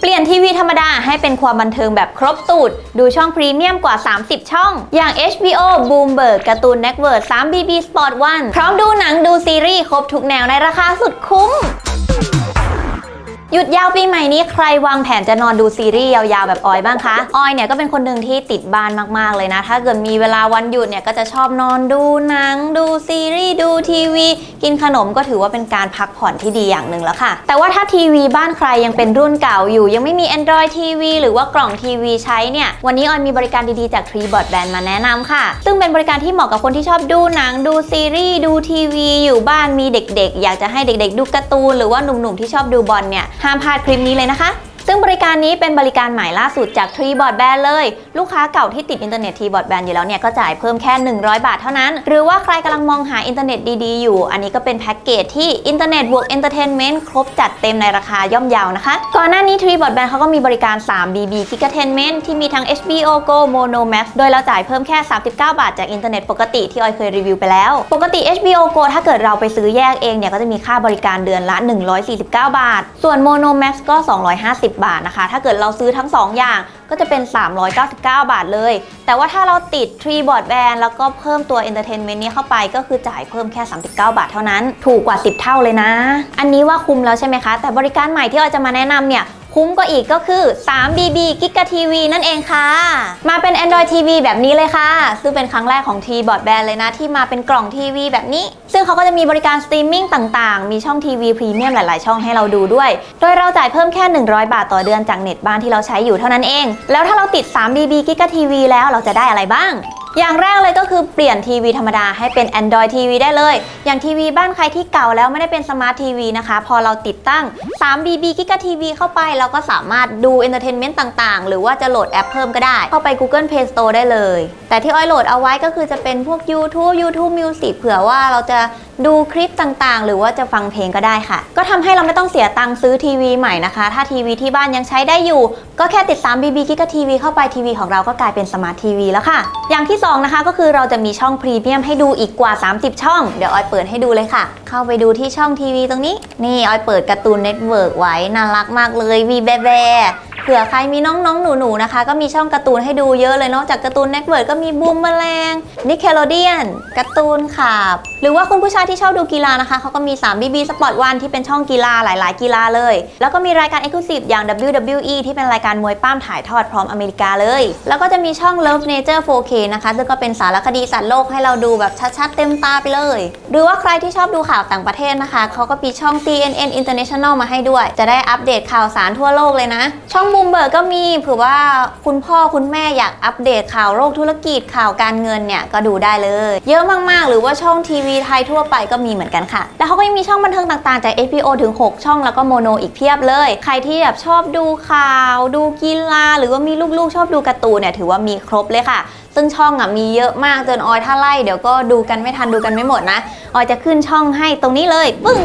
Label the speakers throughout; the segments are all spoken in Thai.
Speaker 1: เปลี่ยนทีวีธรรมดาให้เป็นความบันเทิงแบบครบสูตร ดูช่องพรีเมียมกว่า 30 ช่อง อย่าง HBO Bloomberg การ์ตูน Network 3 BB Sport 1 พร้อมดูหนังดูซีรีส์ครบทุกแนวในราคาสุดคุ้ม หยุดยาวปีใหม่นี้ใครวางแผนจะนอนดูซีรีส์ยาวๆแบบออยบ้างคะ ออยเนี่ยก็เป็นคนหนึ่งที่ติดบ้านมากๆเลยนะ ถ้าเกิดมีเวลาวันหยุดเนี่ยก็จะชอบนอนดูหนัง ดูซีรีส์ดูทีวี กินขนมก็ถือว่าเป็นการพักผ่อนที่ดีอย่างหนึ่งแล้วค่ะ แต่ว่าถ้าทีวีบ้านใครยังเป็นรุ่นเก่าอยู่ ยังไม่มี Android TV หรือว่ากล่องทีวีใช้เนี่ยวันนี้ออยมีบริการดีๆจาก Tree b o a d Band มาแนะนำค่ะ ซึ่งเป็นบริการที่เหมาะกับคนที่ชอบดูหนังดูซีรีส์ดูทีวี อยู่บ้านมีเด็ก ๆ อยากจะให้เด็ก ๆ ดูการ์ตูนหรือว่าหนุ่มๆที่ชอบดูบอลเนี่ยห้ามพลาดคลิปนี้เลยนะคะ ซึ่งบริการนี้เป็นบริการใหม่ล่าสุดจาก Tree b o a d Band เลย ลูกค้าเก่าที่ติดอินเทอร์เน็ต Tree b o a d Band อยู่แล้วเนี่ยก็จ่ายเพิ่มแค่ 100 บาทเท่านั้น หรือว่าใครกำลังมองหาอินเทอร์เน็ตดีๆอยู่ อันนี้ก็เป็นแพ็กเกจที่อินเทอร์เน็ตบวกเอนเตอร์เทนเมนต์ครบจัดเต็มในราคาย่อมเยาวนะคะ ก่อนหน้านี้ Tree b o a d Band เขาก็มีบริการ 3 BB g i g a t e n m e n t ที่มีทั้ง HBO Go Mono Max โดยเราจ่ายเพิ่มแค่ 39 บาทจากอินเทอร์เน็ตปกติที่ออยเคยรีวิวไปแล้ว ปกติ HBO Go ถ้าเกิดเราไปซื้อแยกเองเนี่ยก็จะมีค่าบริการเดือนละ 149 บาท ส่วน Mono Max ก็ 250บาทนะคะ ถ้าเกิดเราซื้อทั้ง 2 อย่างก็จะเป็น 399 บาทเลย แต่ว่าถ้าเราติด Tree b o a d Band แล้วก็เพิ่มตัว Entertainment นี้เข้าไปก็คือจ่ายเพิ่มแค่ 39 บาทเท่านั้น ถูกกว่า 10 เท่าเลยนะ อันนี้ว่าคุ้มแล้วใช่ไหมคะ แต่บริการใหม่ที่เราจะมาแนะนำเนี่ย คุ้มกว่าอีกก็คือ 3 BB กิกะทีวีนั่นเองค่ะ มาเป็น Android TV แบบนี้เลยค่ะ ซึ่งเป็นครั้งแรกของ T b o a d Band เลยนะ ที่มาเป็นกล่องทีวีแบบนี้ ซึ่งเขาก็จะมีบริการสตรีมมิ่งต่างๆ มีช่องทีวีพรีเมียมหลายๆ ช่องให้เราดูด้วย โดยเราจ่ายเพิ่มแค่ 100 บาทต่อเดือนจากเน็ตบ้านที่เราใช้อยู่เท่านั้นเอง แล้วถ้าเราติด 3 BB กิกะทีวีแล้วเราจะได้อะไรบ้าง อย่างแรกเลยก็คือเปลี่ยนทีวีธรรมดาให้เป็น Android TV ได้เลย อย่างทีวีบ้านใครที่เก่าแล้วไม่ได้เป็นสมาร์ททีวีนะคะ พอเราติดตั้ง 3 BB กิกะทีวีเข้าไป เราก็สามารถดูเอนเตอร์เทนเมนต์ต่างๆ หรือว่าจะโหลดแอปเพิ่มก็ได้ เข้าไป Google Play Store ได้เลย แต่ที่อ้อยโหลดเอาไว้ก็คือจะเป็นพวก YouTube YouTube Music เผื่อว่าเราจะ ดูคลิปต่างๆ หรือว่าจะฟังเพลงก็ได้ค่ะ ก็ทำให้เราไม่ต้องเสียตังค์ซื้อทีวีใหม่นะคะ ถ้าทีวีที่บ้านยังใช้ได้อยู่ ก็แค่ติด3 BB กิกทีวีเข้าไปทีวีของเราก็กลายเป็นสมาร์ททีวีแล้วค่ะ อย่างที่ 2 นะคะ ก็คือเราจะมีช่องพรีเมียมให้ดูอีกกว่า 30 ช่อง เดี๋ยวออยเปิดให้ดูเลยค่ะ เข้าไปดูที่ช่องทีวีตรงนี้ นี่ออยเปิดการ์ตูนเน็ตเวิร์กไว้น่ารักมากเลยวีแบแบ เผื่อใครมีน้องๆหนูๆนะคะ ก็มีช่องการ์ตูนให้ดูเยอะเลยนอกจากการ์ตูนเน็ตเวิร์กก็มีบูมแมลงนิเคโลเดียนการ์ตูนขับหรือว่าคุณผู้ชายที่ชอบดูกีฬานะคะเขาก็มี3 BB Sport 1ที่เป็นช่องกีฬาหลาย ๆ กีฬาเลย แล้วก็มีรายการ Exclusive อย่าง WWE ที่เป็นรายการมวยป้ามถ่ายทอดพร้อมอเมริกาเลย แล้วก็จะมีช่อง Love Nature 4K นะคะซึ่งก็เป็นสารคดีสัตว์โลกให้เราดูแบบชัดๆเต็มตาไปเลย หรือว่าใครที่ชอบดูข่าวต่างประเทศนะคะเขาก็มีช่อง CNN International มาให้ด้วย จะได้อัปเดตข่าวสารทั่วโลกเลยนะ ช่องบูมเบิร์กก็มีเผื่อว่าคุณพ่อคุณแม่อยากอัปเดตข่าวโลกธุรกิจข่าวการเงินเนี่ยก็ดูได้เลย เยอะมากๆ หรือว่าช่องทีวีไทยทั่วไปก็มีเหมือนกันค่ะ แล้วเขาก็ยังมีช่องบันเทิงต่างๆจาก HBO ถึง 6 ช่องแล้วก็โมโนอีกเพียบเลย ใครที่แบบชอบดูข่าว ดูกีฬาหรือว่ามีลูกๆ ชอบดูการ์ตูนเนี่ยถือว่ามีครบเลยค่ะ ซึ่งช่องอะมีเยอะมากจนออยถ้าไล่เดี๋ยวก็ดูกันไม่ทันดูกันไม่หมดนะ ออยจะขึ้นช่องให้ตรงนี้เลย ปึ้ง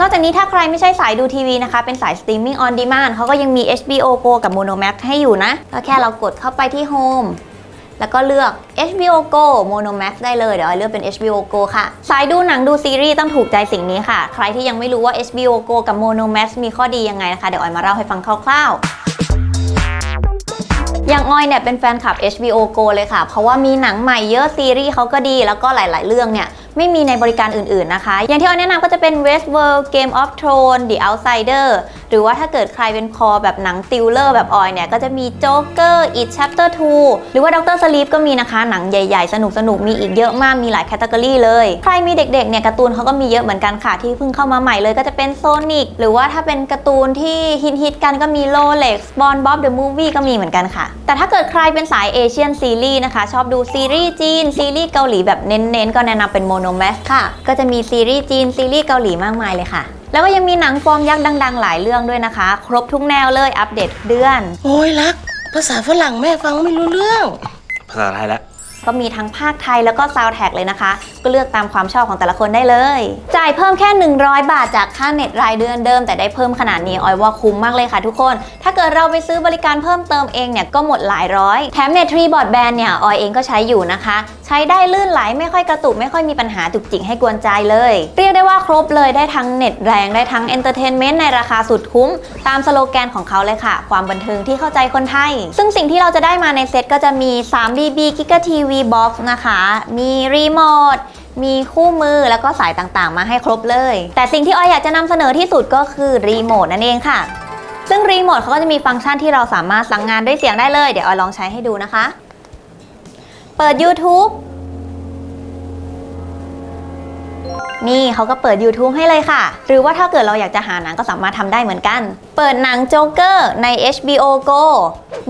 Speaker 1: นอกจากนี้ถ้าใครไม่ใช่สายดูทีวีนะคะ เป็นสายสตรีมมิ่งออนดีมานเขาก็ยังมี HBO Go กับ Mono Max ให้อยู่นะ ก็แค่เรากดเข้าไปที่ Home แล้วก็เลือก HBO Go Mono Max ได้เลย เดี๋ยวออยเลือกเป็น HBO Go ค่ะ สายดูหนังดูซีรีส์ต้องถูกใจสิ่งนี้ค่ะ ใครที่ยังไม่รู้ว่า HBO Go กับ Mono Max มีข้อดียังไงนะคะ เดี๋ยวออยมาเล่าให้ฟังคร่าวๆ อย่างออยเนี่ยเป็นแฟนคลับ HBO Go เลยค่ะ เพราะว่ามีหนังใหม่เยอะซีรีส์เขาก็ดี แล้วก็หลาย ๆ เรื่องเนี่ย ไม่มีในบริการอื่นๆนะคะ อย่างที่ออยแนะนำก็จะเป็น Westworld Game of Thrones The Outsider หรือว่าถ้าเกิดใครเป็นคอแบบหนังติลเลอร์แบบออยเนี่ย ก็จะมี Joker It Chapter 2 หรือว่า Doctor Sleep ก็มีนะคะ หนังใหญ่ๆ สนุกๆมีอีกเยอะมากมีหลายแคตตากรีเลย ใครมีเด็กๆเนี่ยการ์ตูนเขาก็มีเยอะเหมือนกันค่ะ ที่เพิ่งเข้ามาใหม่เลยก็จะเป็น Sonic หรือว่าถ้าเป็นการ์ตูนที่ฮิตๆกันก็มี Rolex SpongeBob the Movie ก็มีเหมือนกันค่ะ แต่ถ้าเกิดใครเป็นสายเอเชียนซีรีส์นะคะชอบดูซีรีส์จีนซีรีส์เกาหลีแบบเน้นๆก็แนะนำเป็นมอน Mono Max ค่ะ ก็จะมีซีรีส์จีนซีรีส์เกาหลีมากมายเลยค่ะ แล้วก็ยังมีหนังฟอร์มยักษ์ดัง ๆ หลายเรื่องด้วยนะคะ ครบทุกแนวเลยอัปเดตทุกเดือน
Speaker 2: โอ้ยรัก ภาษาฝรั่งแม่ฟังไม่รู้เรื่อง
Speaker 3: ภาษาไทยแล้ว
Speaker 1: ก็มีทั้งภาคไทยแล้วก็ซาวแท็กเลยนะคะ ก็เลือกตามความชอบของแต่ละคนได้เลย จ่ายเพิ่มแค่ 100 บาทจากค่าเน็ตรายเดือนเดิม แต่ได้เพิ่มขนาดนี้ออยว่าคุ้มมากเลยค่ะทุกคน ถ้าเกิดเราไปซื้อบริการเพิ่มเติมเองเนี่ยก็หมดหลายร้อยแถมเน็ตทรีบอร์ดแบนเนี่ยออยเองก็ใช้อยู่นะคะ ใช้ได้ลื่นไหลไม่ค่อยกระตุกไม่ค่อยมีปัญหาจุกจิกให้กวนใจเลย เรียกได้ว่าครบเลยได้ทั้งเน็ตแรงได้ทั้งเอนเตอร์เทนเมนต์ในราคาสุดคุ้ม ตามสโลแกนของเขาเลยค่ะ ความบันเทิงที่เข้าใจคนไทย ซึ่งสิ่งที่เราจะได้มาในเซตก็จะมีรีบ็อกซ์นะคะ มีรีโมทมีคู่มือแล้วก็สายต่างๆ มาให้ครบเลย แต่สิ่งที่ออยอยากจะนำเสนอที่สุดก็คือรีโมทนั่นเองค่ะ ซึ่งรีโมทเขาก็จะมีฟังก์ชันที่เราสามารถสั่งงานด้วยเสียงได้เลย เดี๋ยวออยลองใช้ให้ดูนะคะ เปิด YouTube นี่เขาก็เปิด YouTube ให้เลยค่ะ หรือว่าถ้าเกิดเราอยากจะหาหนังก็สามารถทำได้เหมือนกัน เปิดหนังโจ๊กเกอร์ใน HBO Go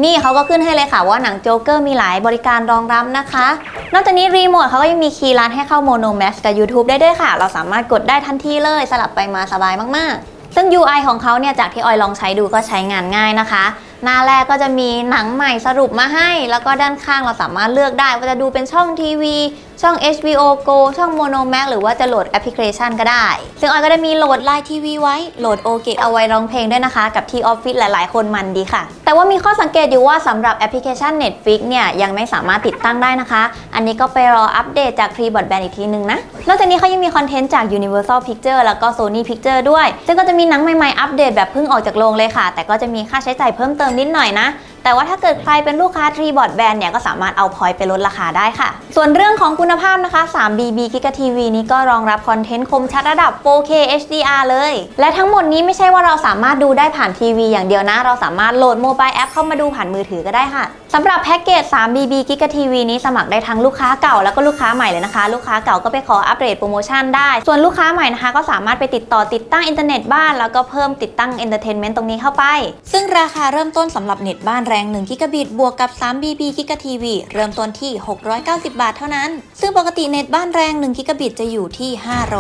Speaker 1: นี่เขาก็ขึ้นให้เลยค่ะว่าหนังโจ๊กเกอร์มีหลายบริการรองรับนะคะ นอกจากนี้รีโมทเขาก็ยังมีคีย์ลัดให้เข้าโมโนแม x กับ YouTube ได้ด้วยค่ะ เราสามารถกดได้ทันทีเลยสลับไปมาสบายมากๆ ซึ่ง UI ของเขาเนี่ยจากที่ออยลองใช้ดูก็ใช้งานง่ายนะคะหน้าแรกก็จะมีหนังใหม่สรุปมาให้ แล้วก็ด้านข้างเราสามารถเลือกได้ว่าจะดูเป็นช่องทีวีช่อง HBO Go ช่อง Mono Max หรือว่าจะโหลดแอปพลิเคชันก็ได้ ซึ่งออยก็ได้มีโหลดไลน์ทีวีไว้ โหลดโอเกเอาไว้ร้องเพลงด้วยนะคะ กับที่ออฟฟิศหลาย ๆ คนมันดีค่ะ แต่ว่ามีข้อสังเกตอยู่ว่าสำหรับแอปพลิเคชัน Netflix เนี่ยยังไม่สามารถติดตั้งได้นะคะ อันนี้ก็ไปรออัปเดตจาก Free Broadband อีกทีนึงนะ นอกจากนี้เขายังมีคอนเทนต์จาก Universal Picture แล้วก็ Sony Picture ด้วย ซึ่งก็จะมีหนังใหม่ ๆ อัปเดตแบบเพิ่งออกจากโรงเลยค่ะ แต่ก็จะมีค่าใช้จ่ายเพิ่มเติมนิดหน่อยนะ แต่ว่าถ้าเกิดใครเป็นลูกค้า Tree Broadband เนี่ยก็สามารถเอาพอยต์ไปลดราคาได้ค่ะ ส่วนเรื่องของคุณภาพนะคะ 3dB Giga TV นี้ก็รองรับคอนเทนต์คมชัดระดับ 4K HDR เลย และทั้งหมดนี้ไม่ใช่ว่าเราสามารถดูได้ผ่านทีวีอย่างเดียวนะ เราสามารถโหลดโมบายแอปเข้ามาดูผ่านมือถือก็ได้ค่ะ สำหรับแพ็กเกจ 3dB Giga TV นี้สมัครได้ทั้งลูกค้าเก่าแล้วก็ลูกค้าใหม่เลยนะคะ ลูกค้าเก่าก็ไปขออัปเดตโปรโมชั่นได้ ส่วนลูกค้าใหม่นะคะ ก็สามารถไปติดต่อติดตั้งอินเทอร์เน็ตบ้าน แล้วก็เพิ่มติดตั้งเอนเตอร์เทนเมนต์ตรงนี้เข้าไป ซึ่งราคาเริ่มต้นสำหรับเน็ตบ้านแรง1กิกะบิตบวกกับ 3dB Giga TV เริ่มต้นที่ 690 บาทเท่านั้น ซึ่งปกติเน็ตบ้านแรง1กิกะบิตจะอยู่ที่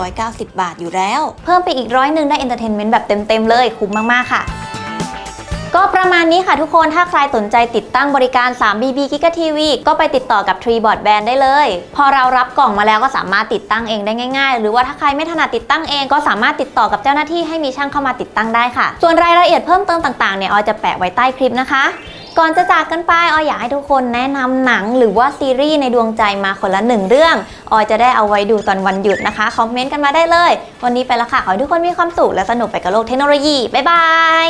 Speaker 1: 590 บาทอยู่แล้ว เพิ่มไปอีกร้อยหนึ่งได้เอนเตอร์เทนเมนต์แบบเต็มๆเลยคุ้มมากๆค่ะ ก็ประมาณนี้ค่ะทุกคนถ้าใครสนใจติดตั้งบริการ 3BB Giga TV ก็ไปติดต่อกับ Tree Broadband ได้เลย พอเรารับกล่องมาแล้วก็สามารถติดตั้งเองได้ง่าย ๆ หรือว่าถ้าใครไม่ถนัดติดตั้งเองก็สามารถติดต่อกับเจ้าหน้าที่ให้มีช่างเข้ามาติดตั้งได้ค่ะ ส่วนรายละเอียดเพิ่มเติมต่างๆเนี่ยออยจะแปะไว้ใต้คลิปนะคะก่อนจะจากกันไปออยอยากให้ทุกคนแนะนำหนังหรือว่าซีรีส์ในดวงใจมาคนละหนึ่งเรื่อง ออยจะได้เอาไว้ดูตอนวันหยุดนะคะ คอมเมนต์กันมาได้เลย วันนี้ไปแล้วค่ะ ขอให้ทุกคนมีความสุขและสนุกไปกับโลกเทคโนโลยี บ๊ายบาย